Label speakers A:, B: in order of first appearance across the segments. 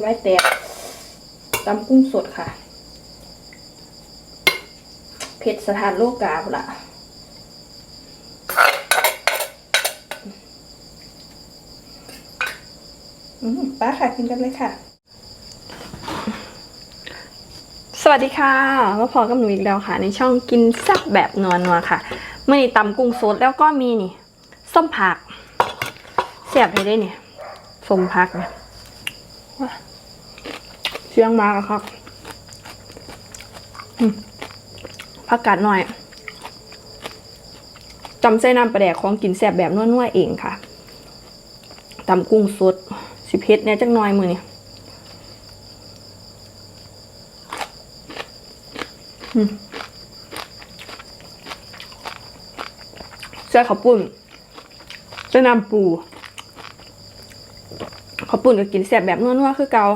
A: ไว้แตกตำกุ้งสดค่ะ เผ็ดสถานโลกาพุ่นละอืมป้าค่ะกินกันเลยค่ะ สวัสดีค่ะมาพอกับหนูอีกแล้วค่ะ ในช่องกินแซ่บแบบนัวนัวค่ะเมื่อนี้ตำกุ้งสดแล้วก็มีนี่ ส้มผักแซ่บเลยได้เนี่ยส้มผักเนี่ย เชียงมากอะครับผักกาดหน่อยจำใส่น้ำปลาแดกของกินแซ่บแบบนัวๆเองค่ะตำกุ้งสดสิเพชรเนี่ยจักหน่อยมือนี่ใส่ข้าวปุ้นใส่น้ำปูข้าวปุ้นก็กินแซ่บแบบนัวๆคือเกา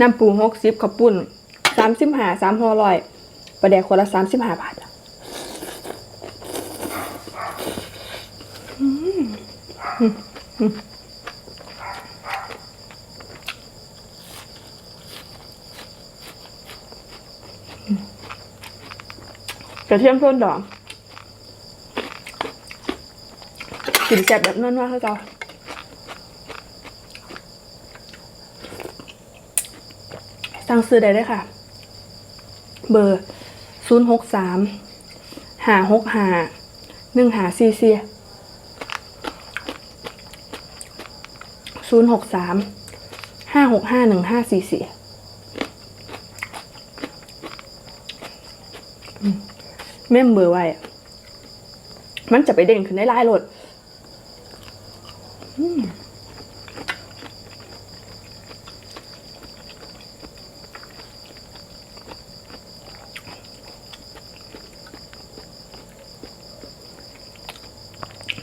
A: น้ำปูหกสิบข้าวปุ้นสามสิบห้าสามห่อร้อยประเดี๋ยวคนละสามสิบห้าบาทกระเทียมเพิ่มดอกกินแซ่บแบบนั่นว่าคือเก่า สั่งซื้อได้เลยค่ะ เบอร์ศูนย์หกสามหาหกหาหนึ่งหาซีซีศูนย์หกสามห้าหกห้าหนึ่งห้าสี่สี่เมมเบอร์ไว้ มันจะไปเด่นขึ้นได้หลายรถ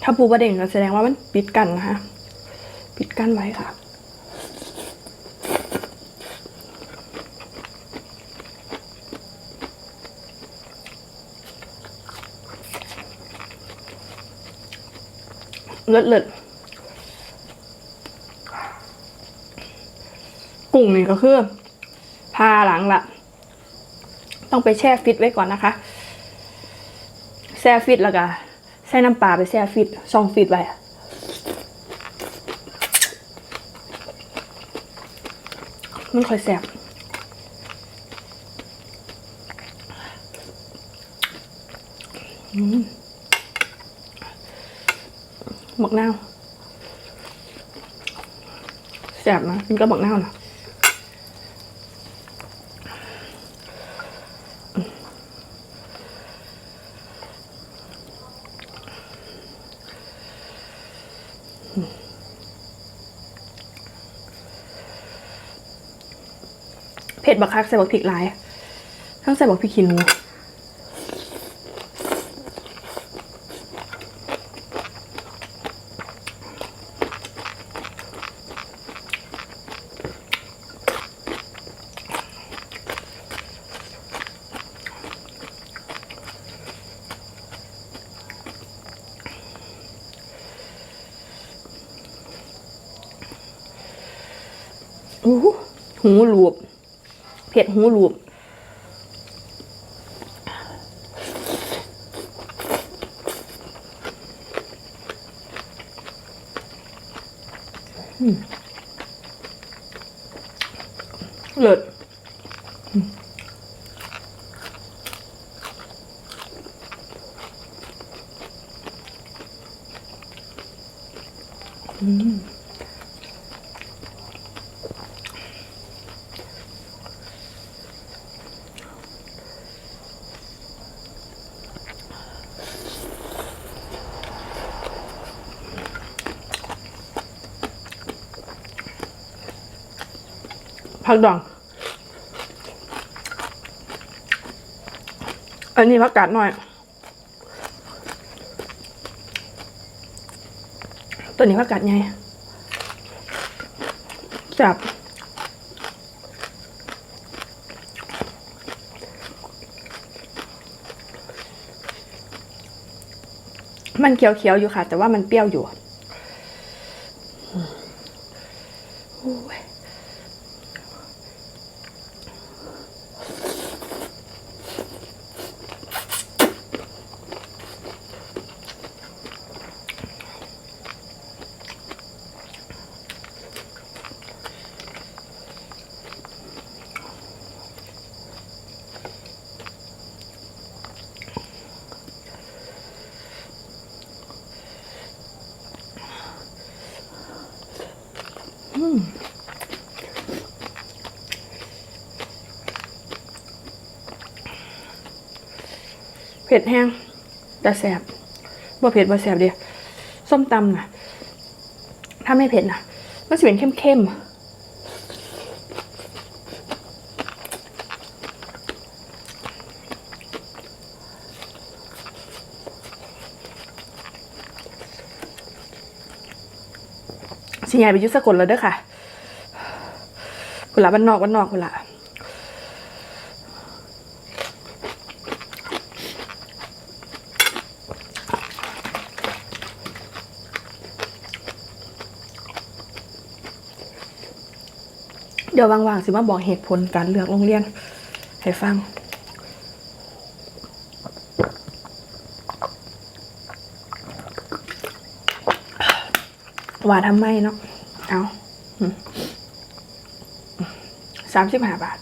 A: ถ้าปูประเด็นก็แสดงว่ามันปิดกันนะคะปิดกั้นไว้ค่ะเลิศเลิศกุ้งนี่ก็คือ พาหลังละ ต้องไปแช่ฟิตไว้ก่อนนะคะ แช่ฟิตแล้วก็ ใส่น้ำปลาไปแช่ฟิตช่องฟิตไว้มันค่อยแสบหมึกนาวแสบนะกินก็หมักนาวนะ ผ็ดบักคักใส่บักพริกหลาย ทั้งใส่บักพริกขี้หนูหูหลวบ เผ็ดหูหลวบเลิศ ผักดอง อันนี้ผักกาดหน่อย ตัวนี้ผักกาดไงจับมันเขียวๆอยู่ค่ะ แต่ว่ามันเปรี้ยวอยู่ เผ็ดแห้งแต่แสบบ่เผ็ดบ่แสบเดียวส้มตำน่ะถ้าไม่เผ็ดนะมันจะเป็นเข้มๆ ยายไปยุสกลแล้วเด้อค่ะกุหลาบบ้านนอกบ้านนอกกุหลาบเดี๋ยวว่างๆสิมาบอกเหตุผลการเลือกโรงเรียน ให้ฟัง ว่าทำไมเนาะ เอาสามสิบห้าบาท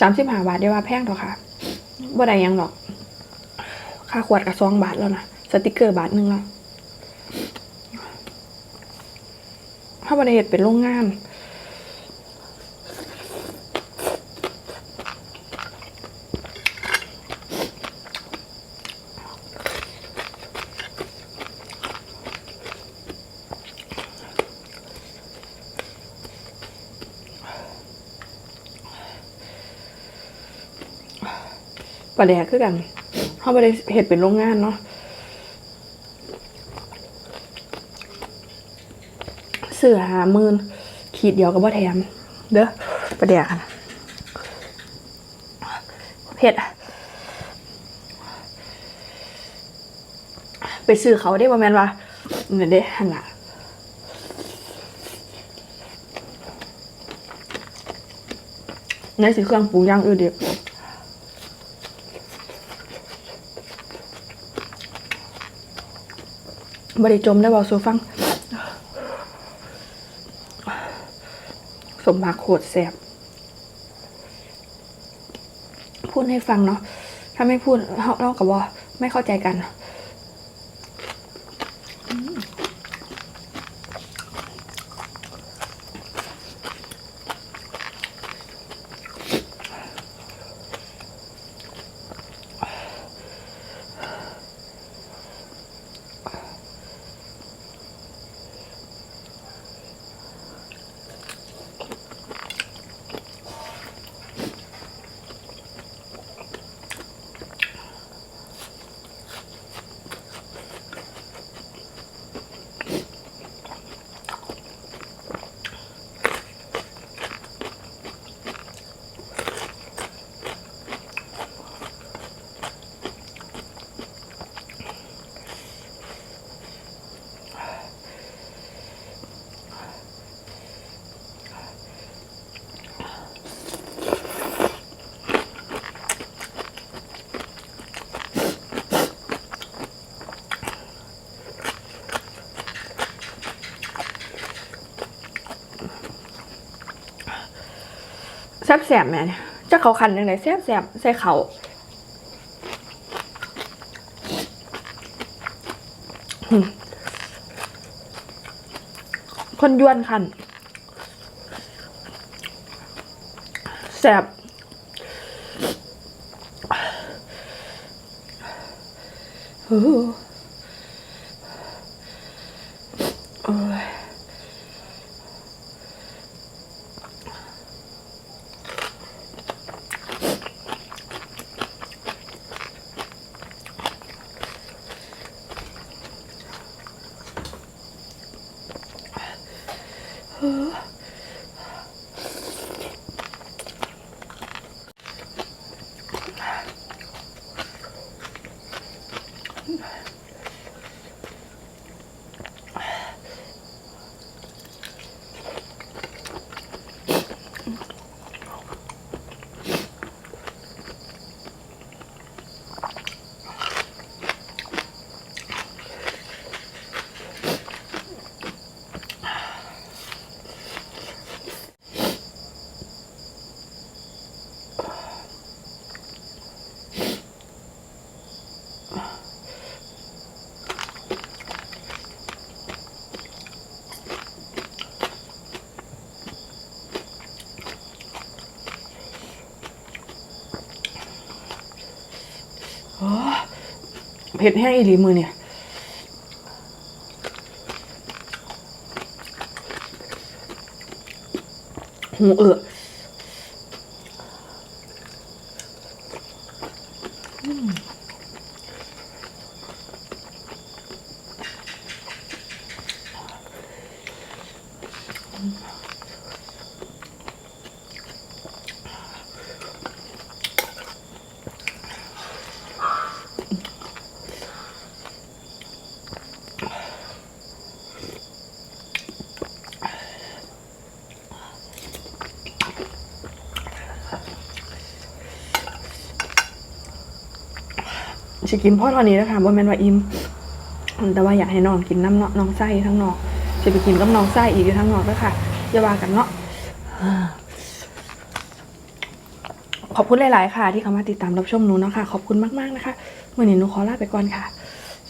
A: สามสิบห้าบาทได้ว่าแพงเถอะค่ะบ่ได้ยังหรอก ค่าขวดกับซองบาทแล้วนะสติกเกอร์บาทหนึ่งแล้วถ้าบริเหตุเป็นโรงงาน ประเดี๋ยคือกันเขาบริเหตุเป็นโรงงานเนาะเสือหามืนขีดเดียวกับว่าแถม เด้อประเดี๋ยวค่ะเผ็ดอะไปซื้อเขาได้ประมาณว่าเนี่ยเด้หันละในสิเครื่องปรุงย่างอื่นเดียว บริจมได้บอกสูฟัง สมบักโหดแสบ พูดให้ฟังเนาะ ถ้าไม่พูดเรากับว่าไม่เข้าใจกัน ซบแสบแม่เนี่ยจะเขาคันยังไงแซบแสบใส่เขาคนยวนคันแสบโอ้
B: เผ็ดแห้งอีหลีมือเนี่ยหูเอือ สิกินพ่อเท่านี้นะคะบ่แม่นว่าอิ่มแต่ว่าอยากให้น้องกินน้ำเนาะน้องไส้ทั้งนอกจะไปกินกับน้องไส้อีกอยู่ทั้งนอกแล้วค่ะอย่าว่ากันเนาะขอบคุณหลาย ๆ ค่ะ ที่เข้ามาติดตามรับชมหนูเนาะค่ะขอบคุณมาก ๆ นะคะวันนี้หนูขอลาไปก่อนค่ะ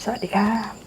B: สวัสดีค่ะ